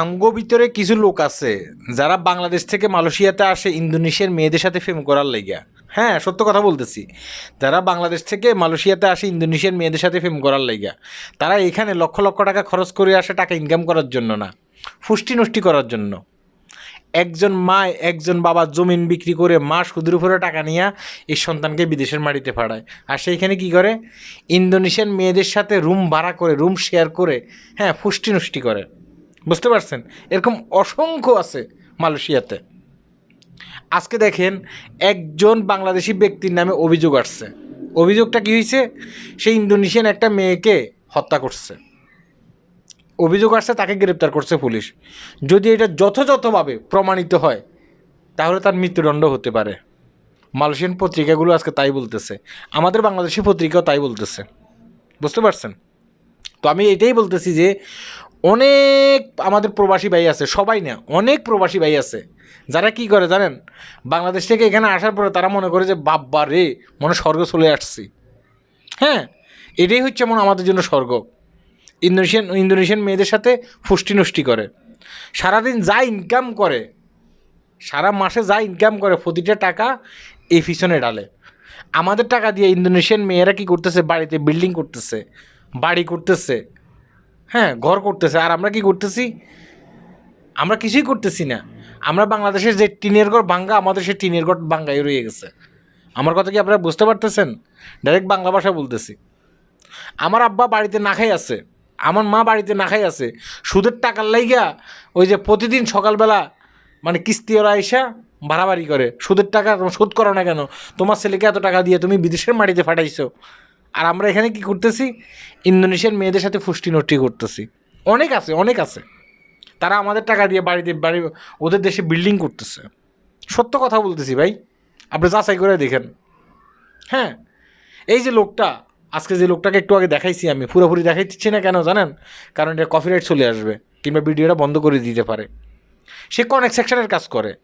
আমগো ভিতরে কিছু লোক আছে, যারা বাংলাদেশ থেকে মালয়েশিয়াতে আসে, ইন্দোনেশিয়ার মেয়েদের সাথে ফেম করার লাইগা হ্যাঁ সত্য কথা বলতেছি। যারা বাংলাদেশ থেকে মালয়েশিয়াতে আসে, ইন্দোনেশিয়ার মেয়েদের সাথে ফেম করার লাইগা তারা এখানে লক্ষ লক্ষ টাকা খরচ করে আসে টাকা ইনকাম করার জন্য না ফুষ্টি নষ্টি করার জন্য। একজন মা একজন বাবা জমিন বিক্রি করে মা সুদের উপরে টাকা নিয়ে এই সন্তানকে বিদেশের মাটিতে ফাড়ায় আর সেইখানে কি করে? ইন্দোনেশিয়ান মেয়েদের সাথে রুম ভাড়া করে রুম শেয়ার করে হ্যাঁ ফুষ্টি নষ্টি করে। বুঝতে পারছেন? এরকম অসংখ্য আছে মালয়েশিয়াতে। আজকে দেখেন, একজন বাংলাদেশি ব্যক্তির নামে অভিযোগ আসছে। অভিযোগটা কি হয়েছে সে ইন্দোনেশিয়ান একটা মেয়েকে হত্যা করছে। অভিযোগ আসছে, তাকে গ্রেপ্তার করছে পুলিশ। যদি এটা যথাযথভাবে প্রমাণিত হয়, তাহলে তার মৃত্যুদণ্ড হতে পারে। মালয়েশিয়ান পত্রিকাগুলো আজকে তাই বলতেছে। আমাদের বাংলাদেশি পত্রিকাও তাই বলতেছে। বুঝতে পারছেন? তো আমি এটাই বলতেছি যে অনেক আমাদের প্রবাসী ভাই আছে, সবাই না, অনেক প্রবাসী ভাই আছে, যারা কি করে জানেন? বাংলাদেশ থেকে এখানে আসার পরে তারা মনে করে যে, বাব্বা রে, মনে স্বর্গ চলে আসছি। হ্যাঁ এটাই হচ্ছে মনে আমাদের জন্য স্বর্গ। ইন্দোনেশিয়ান ইন্দোনেশিয়ান মেয়েদের সাথে ফুষ্টি নষ্টি করে। সারাদিন যা ইনকাম করে, সারা মাসে যা ইনকাম করে, প্রতিটা টাকা এই পিছনে ডালে আমাদের টাকা দিয়ে ইন্দোনেশিয়ান মেয়েরা কি করতেছে? বাড়িতে বিল্ডিং করতেছে, বাড়ি করতেছে হ্যাঁ ঘর করতেছে। আর আমরা কি করতেছি? আমরা কিছুই করতেছি না। আমরা বাংলাদেশের যে টিনের ঘর ভাঙ্গা, আমাদের সেই টিনের ঘর ভাঙ্গাই রয়ে গেছে। আমার কথা কি আপনারা বুঝতে পারতেছেন? ডাইরেক্ট বাংলা ভাষা বলতেছি। আমার আব্বা বাড়িতে না খাই আছে। আমার মা বাড়িতে না খাই আছে। সুদের টাকার লাইগা ওই যে প্রতিদিন সকালবেলা মানে কিস্তি ওরা আইসা বাড়াবাড়ি করে। সুদের টাকা শোধ করো না কেন? তোমার ছেলেকে এত টাকা দিয়ে তুমি বিদেশের মাটিতে ফাটাইছো। আর আমরা এখানে কি করতেছি? ইন্দোনেশিয়ান মেয়েদের সাথে ফুষ্টি নষ্টি করতেছি। অনেক আছে অনেক আছে। তারা আমাদের টাকা দিয়ে বাড়িতে, বাড়ি, ওদের দেশে বিল্ডিং করতেছে। সত্য কথা বলতেছি ভাই। আপনি যাচাই করে দেখেন। হ্যাঁ এই যে লোকটা, আজকে যে লোকটাকে একটু আগে দেখাইছি আমি, পুরোপুরি দেখাইছি না কেন জানেন? কারণ এটা কপিরাইট চলে আসবে, কিংবা ভিডিওটা বন্ধ করে দিতে পারে। সে কনেক সেকশনের কাজ করে।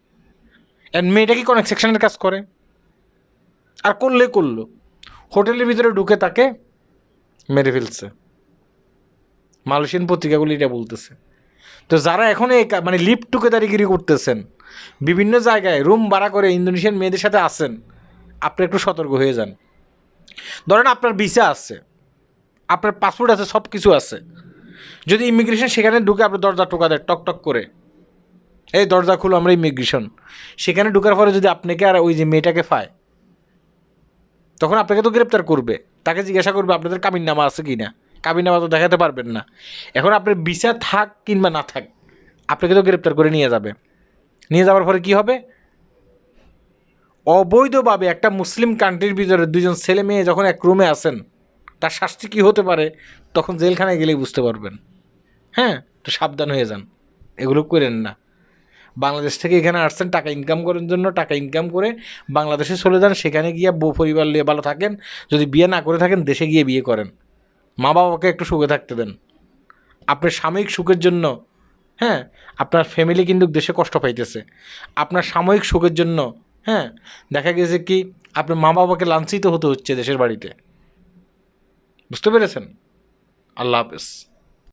অ্যান্ড মেয়েটা কি কনেক সেকশনের কাজ করে? আর করলে করল। হোটেলের ভিতরে ঢুকে তাকে মেরে ফেলছে। মালয়েশিয়ান পত্রিকাগুলি এটা বলতেছে। তো যারা এখন এই মানে লিফট টুকেদারিগিরি করতেছেন, বিভিন্ন জায়গায় রুম ভাড়া করে ইন্দোনেশিয়ান মেয়েদের সাথে আসেন আপনি একটু সতর্ক হয়ে যান। ধরেন আপনার ভিসা আছে, আপনার পাসপোর্ট আছে সব কিছু আছে। যদি ইমিগ্রেশন সেখানে ঢুকে আপনার দরজা টোকা দেয় টক টক করে। এই দরজা খুলো, আমরা ইমিগ্রেশন। সেখানে ঢুকার পরে যদি আপনাকে আর ওই যে মেয়েটাকে পায় তখন আপনাকে তো গ্রেপ্তার করবে। তাকে জিজ্ঞাসা করবে, আপনাদের কামিন নামা আছে কি না কামিন নামা তো দেখাতে পারবেন না। এখন আপনার ভিসা থাক কিংবা না থাক, আপনাকে তো গ্রেপ্তার করে নিয়ে যাবে। নিয়ে যাওয়ার পরে কি হবে? অবৈধভাবে একটা মুসলিম কান্ট্রির ভিতরে দুজন ছেলে মেয়ে যখন এক রুমে আসেন তার শাস্তি কী হতে পারে? তখন জেলখানায় গেলেই বুঝতে পারবেন। হ্যাঁ তো সাবধান হয়ে যান। এগুলো করেন না। বাংলাদেশ থেকে এখানে আসছেন, টাকা ইনকাম করার জন্য, টাকা ইনকাম করে বাংলাদেশে চলে যান, সেখানে গিয়ে বউ পরিবার নিয়ে ভালো থাকেন। যদি বিয়ে না করে থাকেন, দেশে গিয়ে বিয়ে করেন। মা বাবাকে একটু সুখে থাকতে দেন। আপনার সাময়িক সুখের জন্য হ্যাঁ আপনার ফ্যামিলি কিন্তু দেশে কষ্ট পাইতেছে। আপনার সাময়িক সুখের জন্য হ্যাঁ দেখা গেছে কি, আপনার মা বাবাকে লাঞ্ছিত হতে হচ্ছে দেশের বাড়িতে। বুঝতে পেরেছেন? আল্লাহ হাফেজ।